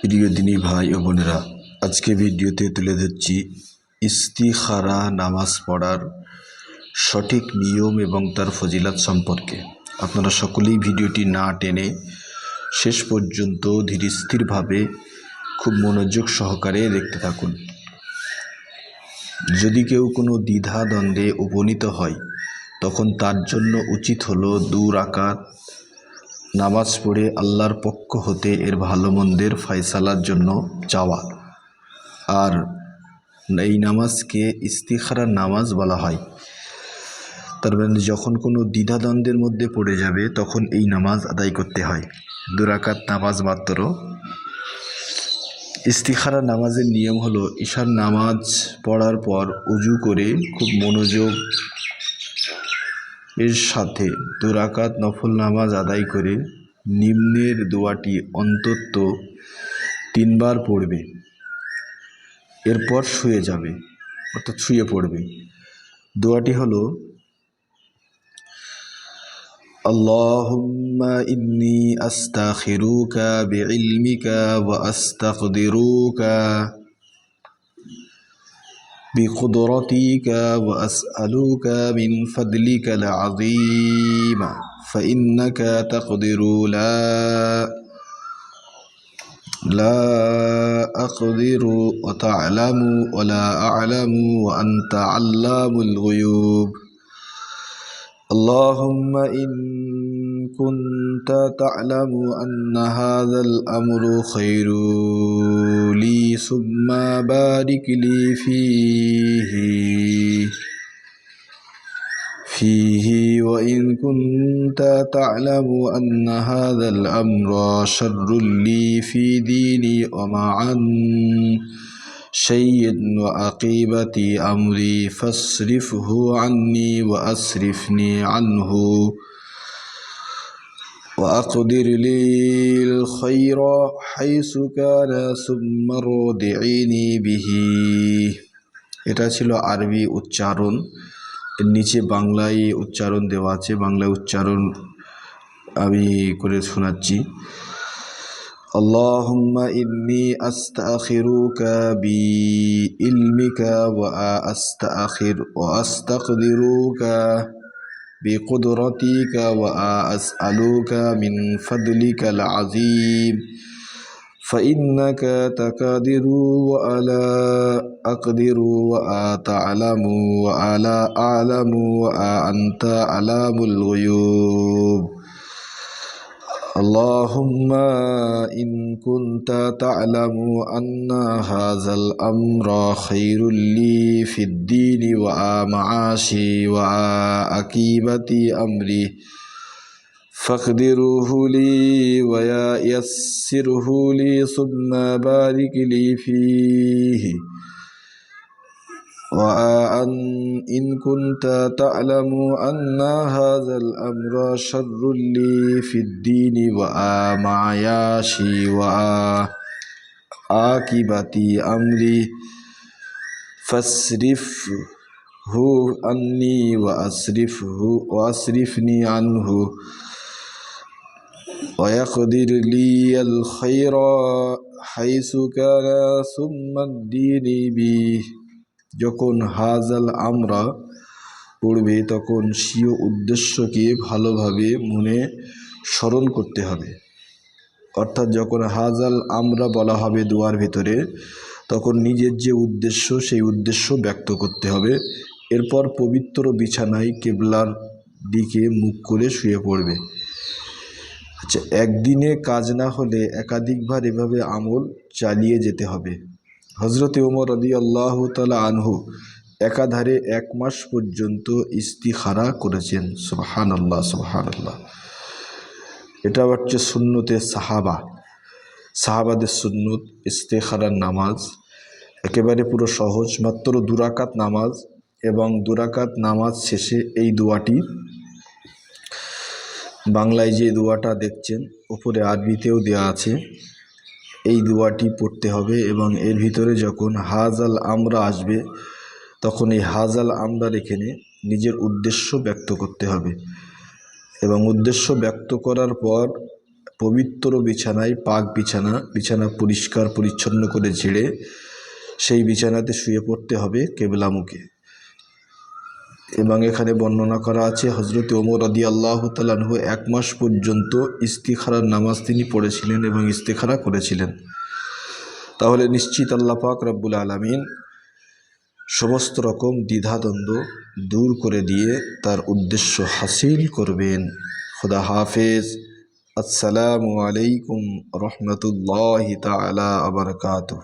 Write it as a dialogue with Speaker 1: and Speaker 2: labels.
Speaker 1: প্রিয় দিনী ভাই ও বোনেরা, আজকে ভিডিওতে তুলে ধরছি ইস্তিখারা নামাজ পড়ার সঠিক নিয়ম এবং তার ফজিলাত সম্পর্কে। আপনারা সকলেই ভিডিওটি না টেনে শেষ পর্যন্ত ধীরস্থিরভাবে খুব মনোযোগ সহকারে দেখতে থাকুন। যদি কেউ কোনো দ্বিধা দ্বন্দ্বে উপনীত হয়, তখন তার জন্য উচিত হলো দু রাকাত নামাজ পড়ে আল্লাহর পক্ষ হতে এর ভালো মন্দের ফয়সালার জন্য চাওয়া। আর এই নামাজকে ইস্তিখারার নামাজ বলা হয়। তার মানে যখন কোনো দ্বিধাদ্বন্দ্বের মধ্যে পড়ে যাবে, তখন এই নামাজ আদায় করতে হয়। দুরাকাত নামাজ মাত্র। ইস্তিখারা নামাজের নিয়ম হলো, ঈশার নামাজ পড়ার পর উজু করে খুব মনোযোগ এর সাথে দুরাকাত নফল নামাজ আদায় করে নিম্নের দোয়াটি অন্তত তিনবার পড়বে এরপর শুয়ে যাবে অর্থাৎ শুয়ে পড়বে দোয়াটি হলো اللهم إني أستخيرك بعلمك وأستقدرك بقدرتك وأسألك من فضلك العظيم فإنك تقدر لا لا أقدر وتعلم ولا أعلم وأنت علام الغيوب. اللهم إن كنت تعلم أن هذا الأمر خير لي ثم بارك لي فيه فيه. وإن كنت تعلم أن هذا الأمر شر لي في ديني ومعا شيء وعقيبة أمري فاصرفه عني وأصرفني عنه. وأقدر لي الخير حيث كان ثم ردعني به এটা ছিল আরবি উচ্চারণ এর নিচে বাংলায় উচ্চারণ দেওয়া আছে বাংলায় উচ্চারণ আমি করে শোনাচ্ছি اللهم إني أستأخرك بعلمك وأستأخر وأستقدرك بقدرتك وأسألك من فضلك العظيم. فإنك تقدر وألا أقدر وأتعلم وألا أعلم وأنت علام الغيوب. اللهم إن كنت تعلم أن هذا الأمر خير لي في الدين ومعاشي وعاقبة أمري. فاقدره لي ويسره لي ثم بارك لي فيه. وأن إن كنت تعلم أن هذا الأمر شر لي في الدين ومعياشي وعاقبة أمري فاصرفه عني وأصرفه وأصرفني عنه ويقدر لي الخير حيث كان ثم الدين به যখন হাজাল আমরা পড়বে, তখন স্বীয় উদ্দেশ্যকে ভালোভাবে মনে স্মরণ করতে হবে। অর্থাৎ যখন হাজাল আমরা বলা হবে দোয়ার ভিতরে, তখন নিজের যে উদ্দেশ্য, সেই উদ্দেশ্য ব্যক্ত করতে হবে। এরপর পবিত্র বিছানায় কেবলার দিকে মুখ করে শুয়ে পড়বে। আচ্ছা একদিনে কাজ না হলে একাধিকবার এভাবে আমল চালিয়ে যেতে হবে। হজরতে ওমর রদি আল্লাহ তালা আনহু একাধারে এক মাস পর্যন্ত ইস্তিখারা করেছেন। সোহান আল্লাহ সোহান আল্লাহ এটা হচ্ছে সুন্নতে সাহাবা। সাহাবাদের সুন্নত, ইস্তেখারার নামাজ, একেবারে পুরো সহজ, মাত্র দুরাকাত নামাজ এবং দুরাকাত নামাজ শেষে এই দোয়াটি বাংলায় যে দোয়াটা দেখছেন, উপরে আরবিতেও দেওয়া আছে। এই দোয়াটি পড়তে হবে এবং এর ভিতরে যখন হাজাল আমরা আসবে, তখন এই হাজাল আমরার এখানে নিজের উদ্দেশ্য ব্যক্ত করতে হবে। এবং উদ্দেশ্য ব্যক্ত করার পর পবিত্র বিছানায় পাক বিছানা বিছানা পরিষ্কার, পরিচ্ছন্ন করে ঝেড়ে সেই বিছানাতে শুয়ে পড়তে হবে কেবলামুখে। এবং এখানে বর্ণনা করা আছে হজরত ওমর আদি আল্লাহ তালানহু এক মাস পর্যন্ত ইস্তিখারার নামাজ তিনি পড়েছিলেন এবং ইস্তিখারা করেছিলেন। তাহলে নিশ্চিত আল্লাহ পাক রব্বুল আলমিন সমস্ত রকম দ্বিধাদ্বন্দ্ব দূর করে দিয়ে তার উদ্দেশ্য হাসিল করবেন। খুদা হাফেজ। আসসালামু আলাইকুম রহমতুল্লাহ তালা আবরকাত